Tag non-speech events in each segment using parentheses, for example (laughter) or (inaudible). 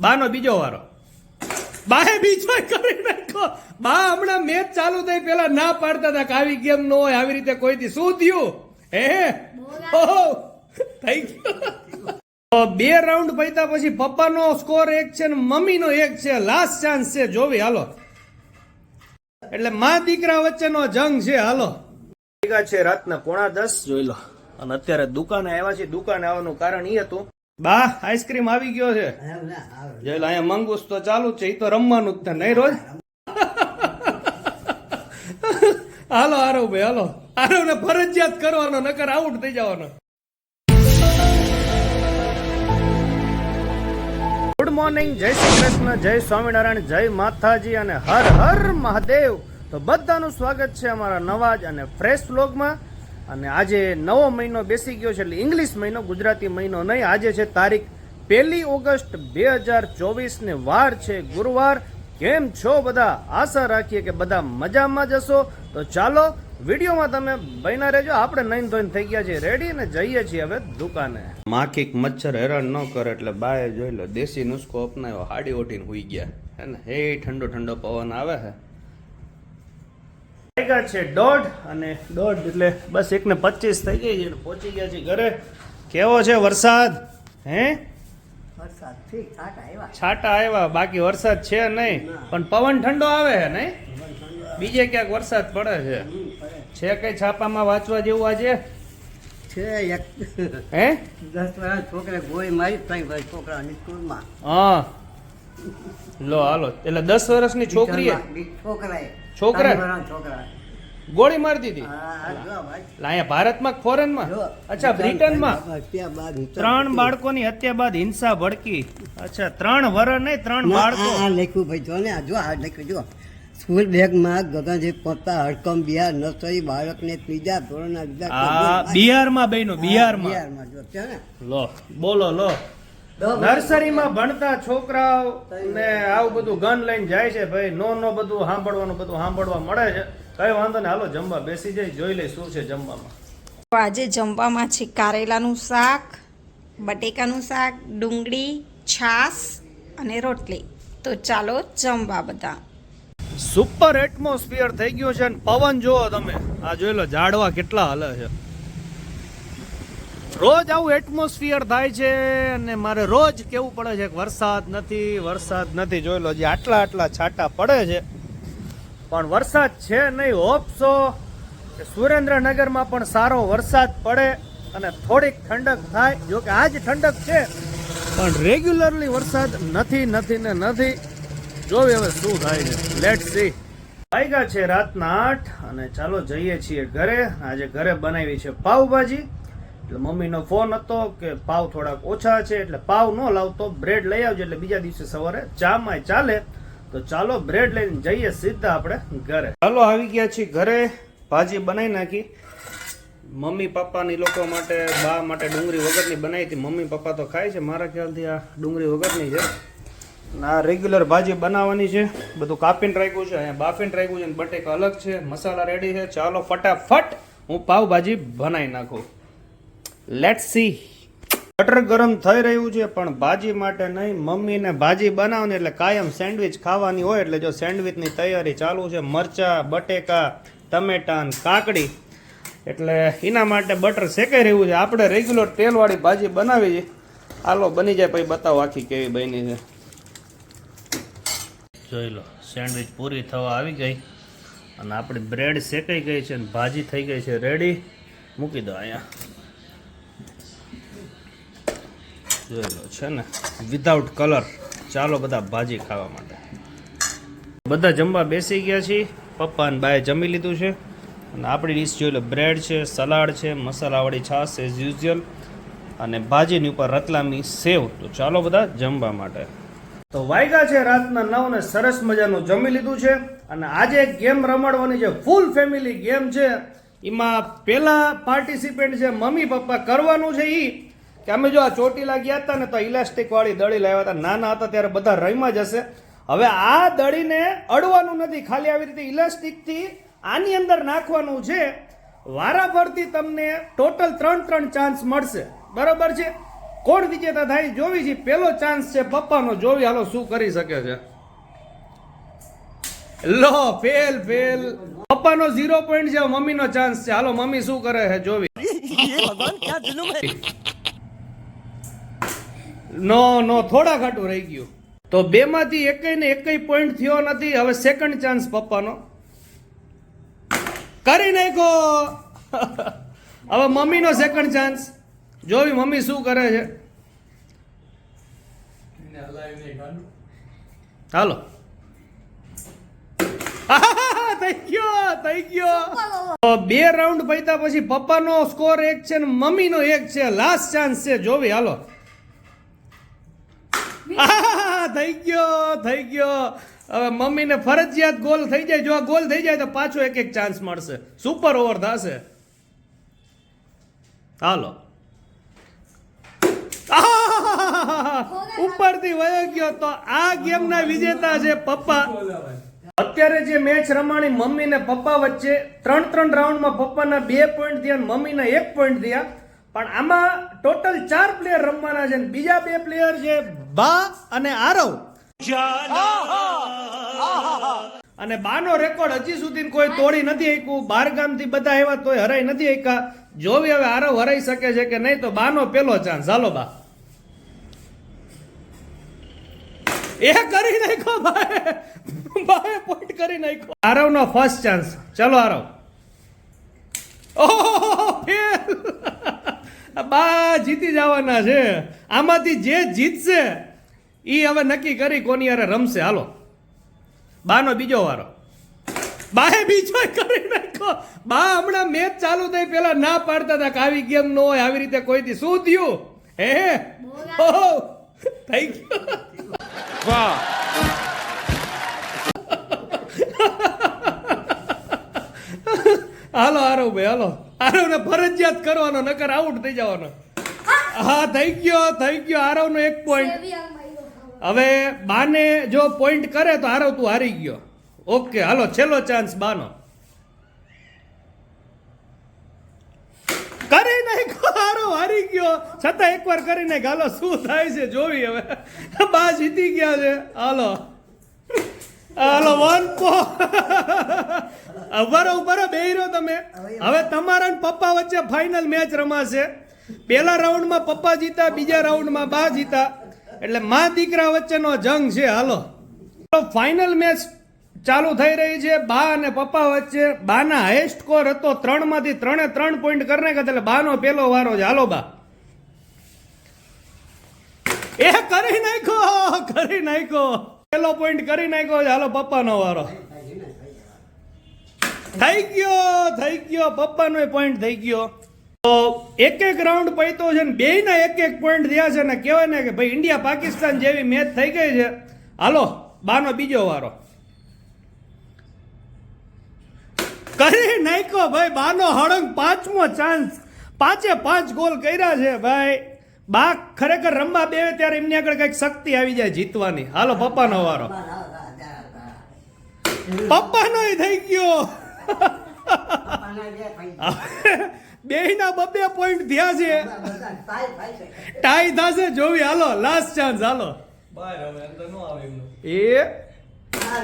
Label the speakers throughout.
Speaker 1: બાનો બીજો વારો. બાએ બીજો કરી નાખો બા હમણાં મેચ ચાલુ થઈ પેલા ના પાડતા હતા કે આવી ગેમ ન હોય આવી રીતે કોઈથી શું થયું? હે? ઓહો. થઈ ગયો બે રાઉન્ડ પૈતા પછી પપ્પાનો સ્કોર એક છે ને મમ્મીનો એક છે. લાસ્ટ ચાન્સ છે. જોવી હાલો. એટલે મા દીકરા વચ્ચેનો જંગ છે હાલો. ભેગા છે રાતના પોણા દસ જોઈ લો. અને અત્યારે દુકાને આવ્યા છે દુકાને આવવાનું કારણ એ હતું બા આઈસ્ક્રીમ આવી ગયો છે. અહીંયા મંગુસ તો ચાલુ છે એ તો રમવાનું જ નહીં રોજ? હાલો આરવ ભાઈ હાલો. આરવ ને ફરજિયાત કરવાનો નકર આઉટ થઈ જવાનો. ગુડ મોર્નિંગ જય શ્રી કૃષ્ણ જય સ્વામિનારાયણ જય માતાજી અને હર હર મહાદેવ. તો બધાનું સ્વાગત છે અમારા નવાજ અને ફ્રેશ વ્લોગમાં અને આજે નવો મહિનો બેસી ગયો છે એટલે ઇંગ્લિશ મહિનો, ગુજરાતી મહિનો નહીં. આજે છે તારીખ પહેલી ઓગસ્ટ બે હજાર ચોવીસ ને વાર છે. ગુરુવાર, કેમ છો બધા? આશા રાખીએ કે બધા મજામાં જશો તો ચાલો, વિડીયોમાં તમે બન્યા રહેજો. આપણે નહીં ધોઈને થઈ ગયા છીએ. રેડી અને જઈએ છીએ હવે દુકાને. માખીક મચ્છર હેરાન ન કરે એટલે બાએ જોઈ લો, દેશી નુસ્ખો અપનાવ્યો, હાડી ઓટીને હુઈ ગયા. હે ને? હે ઠંડો ઠંડો પવન આવે છે વાગ્યા છે દોઢ અને દોઢ એટલે બસ એક ને પચીસ થઈ ગઈ છે પહોંચી ગયા છે ઘરે. કેવો છે વરસાદ? હે? છાટા આવ્યા. બાકી વરસાદ છે નહીં. પણ પવન ઠંડો આવે છે નહીં? બીજે ક્યાંક વરસાદ પડે છે. છે કઈ છાપામાં વાંચવા જેવું આજે?
Speaker 2: છે એક.
Speaker 1: હે?
Speaker 2: દસ વર્ષ છોકરા ગોળી મારી છોકરાની સ્કૂલમાં.
Speaker 1: હા. લો હાલો. એટલે દસ વર્ષની છોકરી
Speaker 2: છોકરાએ
Speaker 1: છોકરા?
Speaker 2: છોકરા
Speaker 1: ગોળી મારી દીધી
Speaker 2: હા, હા, જો ભાઈ.
Speaker 1: એટલે અહીંયા ભારતમાં ફોરેનમાં
Speaker 2: જો.
Speaker 1: અચ્છા બ્રિટનમાં ત્રણ. બાળકોની હત્યા બાદ હિંસા ભડકી અચ્છા ત્રણ વર નહીં ત્રણ બાળકો
Speaker 2: આ- લખ્યું ભાઈ જો ને આ જો આ લખ્યું જો સ્કૂલ બેગમાં ગગનજી પોતા હડકમ બિહાર નર્સરી બાળકને ત્રીજા ધોરણના
Speaker 1: બિહારમાં બહેનો. બિહારમાં
Speaker 2: બિહારમાં જો છે ને
Speaker 1: લો બોલો લો નર્સરીમાં ભણતા છોકરાઓ ને આવું બધું ગન લઈને જાય છે ભાઈ નો નો બધું સાંભળવાનું બધું સાંભળવા મળે છે. કઈ વાંધો ને હાલો જમવા બેસી જાય જોઈ લઈ શું છે જમવામાં.
Speaker 3: તો આજે જમવામાં છે કારેલાનું શાક બટેકાનું શાક ડુંગળી છાશ અને રોટલી. તો ચાલો જમવા બધા.
Speaker 1: સુપર એટમોસ્ફિયર થઈ ગયું છે ને પવન જુઓ તમે. આ જોઈ લો ઝાડવા કેટલા હલે છે. રોજ આવું એટમોસ્ફિયર થાય છે અને મારે રોજ કેવું પડે છે કે વરસાદ નથી વરસાદ નથી. જોઈ લો જે આટલા આટલા છાંટા પડે છે. પણ વરસાદ છે નહીં હોપસો કે સુરેન્દ્રનગરમાં પણ સારો વરસાદ પડે અને થોડીક ઠંડક થાય. જો કે આજ ઠંડક છે, પણ રેગ્યુલરલી વરસાદ નથી નથી ને નથી. જોવી હવે શું થાય છે. લેટ સી વાગ્યા છે રાતના આઠ અને ચાલો જઈએ છીએ ઘરે. આજે ઘરે બનાવી છે પાવભાજી એટલે મમ્મીનો ફોન હતો કે પાવ થોડાક ઓછા છે, એટલે પાવ ન લાવતો, બ્રેડ લઈ આવજો, એટલે બીજા દિવસે સવારે ચામાં ચાલે, તો ચાલો બ્રેડ લઈને જઈએ સીધા આપણે ઘરે. ચાલો, આવી ગયા છીએ ઘરે, ભાજી બનાવી નાખી. મમ્મી પપ્પાની લોકો માટે, બા માટે ડુંગળી વગરની બનાવી હતી. મમ્મી પપ્પા તો ખાય છે, મારા ખ્યાલથી આ ડુંગળી વગરની છે. આ રેગ્યુલર ભાજી બનાવવાની છે. બધું કાપીને રાખ્યું છે, અહીંયા બાફીને રાખ્યું છે બટેકા અલગ છે, મસાલા રેડી છે. ચાલો, ફટાફટ હું પાવભાજી બનાવી નાખું. લેટ સી બટર ગરમ થઈ રહ્યું છે પણ ભાજી માટે નહીં. મમ્મીને ભાજી બનાવવાની એટલે કાયમ સેન્ડવિચ ખાવાની હોય એટલે જો સેન્ડવિચની તૈયારી ચાલુ છે મરચાં બટેકા ટમેટાં કાકડી. એટલે એના માટે બટર શેકાઈ રહ્યું છે. આપણે રેગ્યુલર તેલવાળી ભાજી બનાવી છે. હાલો બની જાય પછી બતાવો આખી કેવી બની છે. જોઈ લો સેન્ડવિચ પૂરી થવા આવી ગઈ અને આપણી બ્રેડ શેકાઈ ગઈ છે અને ભાજી થઈ ગઈ છે. રેડી મૂકી દો અહીંયા. જોઈ છે ને? વિધાઉટ કલર ચાલો બધા ભાજી ખાવા માટે. બધા જમવા બેસી ગયા છીએ. પપ્પા અને બાએ જમી લીધું છે. અને આપણી ડીશ જોઈ લો, બ્રેડ છે, સલાડ છે, મસાલાવાળી છાશ એઝ યુઝ્યુઅલ અને ભાજીની ઉપર રતલામી સેવ. તો ચાલો બધા જમવા માટે. તો વાયગા છે રાતના નવ ને સરસ મજાનું જમી લીધું છે. અને આજે ગેમ રમાડવાની જે ફૂલ ફેમિલી ગેમ છે. એમાં પહેલા પાર્ટિસિપેન્ટ છે, મમ્મી પપ્પા કરવાનું છે ઈ. કે અમે જો આ ચોટીલા ગયા હતા ને તો ઇલાસ્ટિક વાળી દળી લાવ્યા હતા. નાના હતા ત્યારે બધા રહીમાં જશે હવે આ દળીને અડવાનું નથી. ખાલી આવી રીતે ઇલાસ્ટિકથી આની અંદર નાખવાનું છે. વારાફરતી તમને ટોટલ ત્રણ ત્રણ ચાન્સ મળશે. બરોબર છે? કોણ વિજેતા થાય જોવી છે. પેલો ચાન્સ છે પપ્પાનો. જોવી હાલો શું કરી શકે છે. લો ફેલ ફેલ પપ્પાનો ઝીરો પોઈન્ટ છે, મમ્મીનો ચાન્સ છે. હાલો, મમ્મી શું કરે છે? જોવી. (laughs) નો નો થોડા ઘાટું રહી ગયું. તો બેમાંથી એકય ને એકય પોઈન્ટ થયો નથી. હવે સેકન્ડ ચાન્સ પપ્પાનો. કરી નાખો હવે મમ્મીનો સેકન્ડ ચાન્સ જોવી મમ્મી શું કરે છે? હાલો. (laughs) થઈ ગયો થઈ ગયો. બે રાઉન્ડ પૈતા પછી પપ્પાનો સ્કોર એક છે ને મમ્મીનો એક છે. લાસ્ટ ચાન્સ છે. જોવી હાલો. (laughs) થઈ ગયો થઈ ગયો. હવે મમ્મીને ફરજિયાત ગોલ થઈ જાય. જો આ ગોલ થઈ જાય તો પાછો એક એક ચાન્સ મળશે. સુપર ઓવર થશે. હાલો. ઉપરથી વયો ગયો તો આ ગેમના વિજેતા છે પપ્પા. અત્યારે જે મેચ રમાણી મમ્મી ને પપ્પા વચ્ચે ત્રણ ત્રણ રાઉન્ડમાં પપ્પાના બે પોઈન્ટ થયા મમ્મીના એક પોઈન્ટ થયા. પણ આમાં ટોટલ ચાર પ્લેયર રમવાના છે બીજા બે પ્લેયર છે બા અને આરવ. અને બાનો રેકોર્ડ હજી સુધી કોઈ તોડી નથી શક્યું બાર ગામથી બધા આવ્યા તોય હરાઈ નથી શક્યા જોવી હવે આરવ હરાઈ શકે છે કે નહીં તો બાનો પેલો ચાન્સ હાલો બા. એ કરી નાખો ભાઈ. ભાઈ પોઈન્ટ કરી નાખો આરવ નો ફર્સ્ટ ચાન્સ ચલો આરવ. ઓહો, ફેલ. બા જીતી જવાના છે. આમાંથી જે જીતશે એ હવે નક્કી કરી કોની અરે રમશે. હાલો. બાનો બીજો વારો. બાએ બીજો કરી નાખ્યો. બા હમણાં મેચ ચાલુ થઈ પેલા ના પાડતા હતા કે આવી ગેમ ન હોય આવી રીતે કોઈથી. શું થયું? હે? ઓહો. થઈ ગયું વાહ. હાલો આરવ ભાઈ હાલો. આરવ ને ફરજિયાત કરવાનો, નકર આઉટ થઈ જવાનો. હા, થઈ ગયો થઈ ગયો, આરવનો એક પોઈન્ટ હવે બાને જો પોઈન્ટ કરે તો આરવ તું હારી ગયો. ઓકે, હાલો, છેલ્લો ચાન્સ બાનો. કરી નાખ્યો હારો હારી ગયો. છતાં એકવાર કરી ગાલો શું થાય છે, જોવી હવે. બા જીતી ગયા છે. હાલો. હાલો, વન પો ઊભા રહો, ઊભા બેહી તમે. હવે તમારા ને પપ્પા વચ્ચે ફાઇનલ મેચ રમાશે. પહેલા રાઉન્ડમાં પપ્પા જીતા, બીજા રાઉન્ડમાં બા જીતા. એટલે મા દીકરા વચ્ચેનો જંગ છે, હાલો. ફાઇનલ મેચ ચાલુ થઈ રહી છે, બા અને પપ્પા વચ્ચે. બાના હાઈએસ્ટ સ્કોર હતો ત્રણમાંથી ત્રણે ત્રણ પોઈન્ટ કરી નાખ્યા, એટલે બાનો પેલો વારો છે. હાલો, બા. એ કરી નાખ્યો કરી નાખ્યો. પેલો પોઈન્ટ કરી નાખ્યો છે. હાલો, પપ્પાનો વારો. થઈ ગયો થઈ ગયો. પપ્પાનો પોઈન્ટ થઈ ગયો. તો એક એક રાઉન્ડ પૈતો છે ને બેયના એક એક પોઈન્ટ થયા છે ને કહેવાય ને કે ભાઈ ઇન્ડિયા પાકિસ્તાન જેવી મેચ થઈ ગઈ છે. હાલો, બાનો બીજો વારો. કરી નાખ્યો ભાઈ બાનો હળંગ પાંચમો ચાન્સ પાંચે પાંચ ગોલ કર્યા છે ભાઈ. બા ખરેખર રમવા બે ત્યારે એમની આગળ કંઈક શક્તિ આવી જાય જીતવાની. હાલો પપ્પાનો વારો. પપ્પાનો થઈ ગયો. બેયના બબે પોઈન્ટ થયા છે. ટાઈ થશે જોવી. હાલો લાસ્ટ ચાન્સ હાલો. એ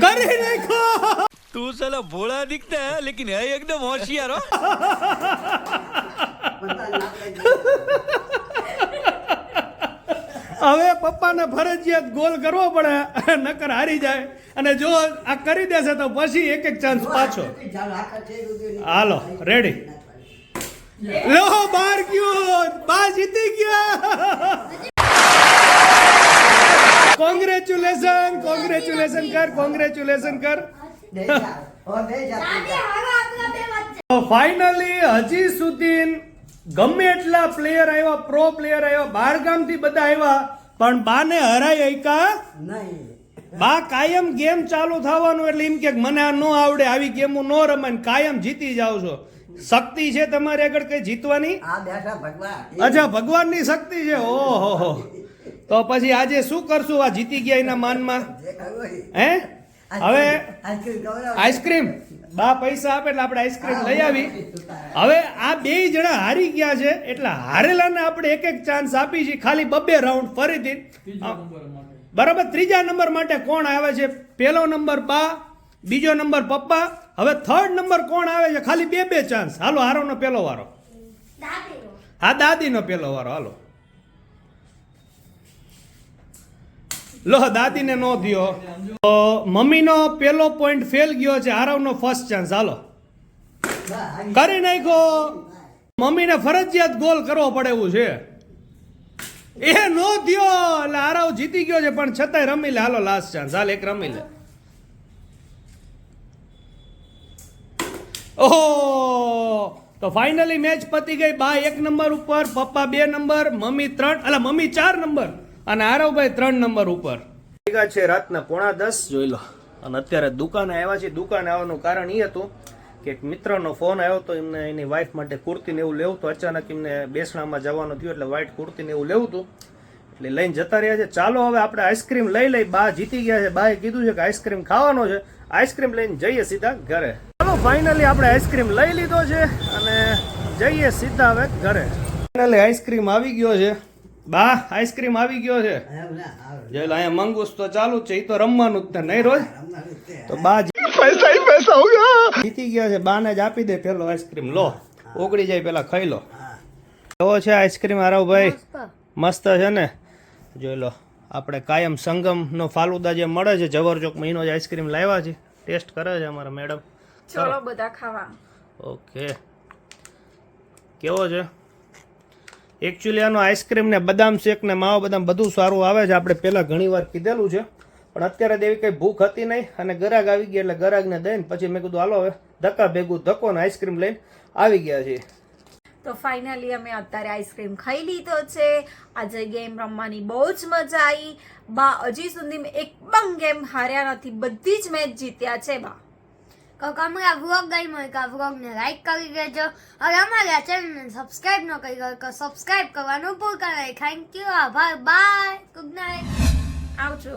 Speaker 1: કરી નાખો.
Speaker 4: તું સલા ભોળા દિખતા હે લેકિન હે એકદમ હોશિયાર હો. (laughs)
Speaker 1: હવે પપ્પાને ફરજિયાત ગોલ કરવો પડે નકર હારી જાય. અને જો આ કરી દેશે તો પછી એક એક ચાન્સ પાછો. હાલો રેડી લો બાર ગયો બા જીતી ગયા. કોંગ્રેચ્યુલેશન કોંગ્રેચ્યુલેશન કર કોંગ્રેચ્યુલેશન કર. ફાઇનલી હજી સુધી ગમે એટલા પ્લેયર આવ્યા પ્રો પ્લેયર આવ્યા બાર ગામથી બધા આવ્યા પણ બાને હરાઈ એકા બા કાયમ ગેમ ચાલુ થવાનું એટલે એમ કે મને આ ન આવડે આવી ગેમો ન રમાય કાયમ જીતી જાવ છો. શક્તિ છે તમારી આગળ કઈ જીતવાની? અચ્છા ભગવાનની શક્તિ છે? ઓહો હો. તો પછી આજે શું કરશું? આ જીતી ગયા એના માનમાં. હે? હવે
Speaker 2: આઈસ્ક્રીમ
Speaker 1: બા પૈસા આપે એટલે આપણે આઈસ્ક્રીમ લઈ આવી. હવે આ બે જણા હારી ગયા છે એટલે હારેલાને આપણે એક એક ચાન્સ આપી છે. ખાલી બબ્બે રાઉન્ડ ફરીથી. બરાબર? ત્રીજા નંબર માટે કોણ આવે છે? પહેલો નંબર બા બીજો નંબર પપ્પા. હવે થર્ડ નંબર કોણ આવે છે? ખાલી બે બે ચાન્સ હાલો હારોનો પહેલો વારો. હા દાદીનો પહેલો વારો. હાલો. લો દાદીને નો થયો તો મમ્મીનો પહેલો પોઈન્ટ ફેલ ગયો છે આરવનો ફર્સ્ટ ચાન્સ હાલો. કરી નાખ્યો. મમ્મીને ફરજિયાત ગોલ કરવો પડે એવું છે. એ નો થયો એટલે આરવ જીતી ગયો છે, પણ છતાંય રમી લે. હાલો લાસ્ટ ચાન્સ હાલ, એક રમી લે. ઓહો! તો ફાઇનલી મેચ પતી ગઈ. બા એક નંબર ઉપર, પપ્પા બે નંબર, મમ્મી ત્રણ એટલે મમ્મી ચાર નંબર. અને આરવભાઈ ત્રણ નંબર ઉપર. છે રાતના પોણા દસ. જોઈ લો. અને અત્યારે દુકાને આવ્યા છે દુકાને આવવાનું કારણ એ હતું કે એક મિત્રનો ફોન આવ્યો તો એમને એની વાઈફ માટે કુર્તી ને એવું લેવું તો અચાનક એમને બેસણામાં જવાનું થયું એટલે વ્હાઈટ કુર્તી ને એવું લેવું હતું એટલે લઈને જતા રહ્યા છે. ચાલો હવે આપણે આઈસ્ક્રીમ લઈ લઈ. બા જીતી ગયા છે. બાએ કીધું છે કે આઈસ્ક્રીમ ખાવાનો છે. આઈસ્ક્રીમ લઈને જઈએ સીધા ઘરે. ચાલો ફાઇનલી આપણે આઈસ્ક્રીમ લઈ લીધો છે અને જઈએ સીધા હવે ઘરે. ફાઇનલી આઈસ્ક્રીમ આવી ગયો છે. બા આઈસ્ક્રીમ આવી ગયો છે. જે અહીંયા મંગુસ તો ચાલુ જ છે એ તો રમવાનું જ છે નહીં રોજ. તો બા પૈસા પૈસા જીતી ગયા છે બાને જ આપી દે પેલો આઈસ્ક્રીમ લો. ઓગળી જાય પેલા ખાઈ લો. કેવો છે આઈસ્ક્રીમ હારો ભાઈ? મસ્ત. છે ને? જોઈ લો આપણે કાયમ સંગમનો ફાલુદા જે મળે છે જવરચોક મહિનો જ આઈસ્ક્રીમ લાવ્યા છે. ટેસ્ટ કરે છે અમારા મેડમ
Speaker 3: ચલો. બધા ખાવા.
Speaker 1: ઓકે. કેવો છે? એકચ્યુઅલી આનો આઈસ્ક્રીમ ને બદામ શેક ને માવો બદામ બધું સારું આવે છે. આપણે પહેલાં ઘણી વાર કીધેલું છે. પણ અત્યારે દેવી કંઈ ભૂખ હતી નહીં અને ગરાગ આવી ગયા એટલે ગરાગને દઈને પછી મેં કીધું, હાલો હવે ધક્કા ભેગું ધક્કો ને આઈસ્ક્રીમ લઈને આવી ગયા છીએ.
Speaker 3: તો ફાઇનલી અમે અત્યારે આઈસ્ક્રીમ ખાઈ લીધો છે. આજે ગેમ રમવાની બહુ જ મજા આવી. બા, હજી સુધી એક પણ ગેમ હાર્યા નથી. બધી જ મેચ જીત્યા છે, બા.
Speaker 5: તો અમારા વ્લોગ ગઈ હોય આ વ્લોગને લાઈક કરી દેજો. અને અમારા ચેનલને સબસ્ક્રાઇબ ન કરી ગયો સબસ્ક્રાઈબ કરવાનું ભૂલતા નહીં. થેન્ક યુ આભાર. બાય ગુડ નાઇટ
Speaker 3: આવજો.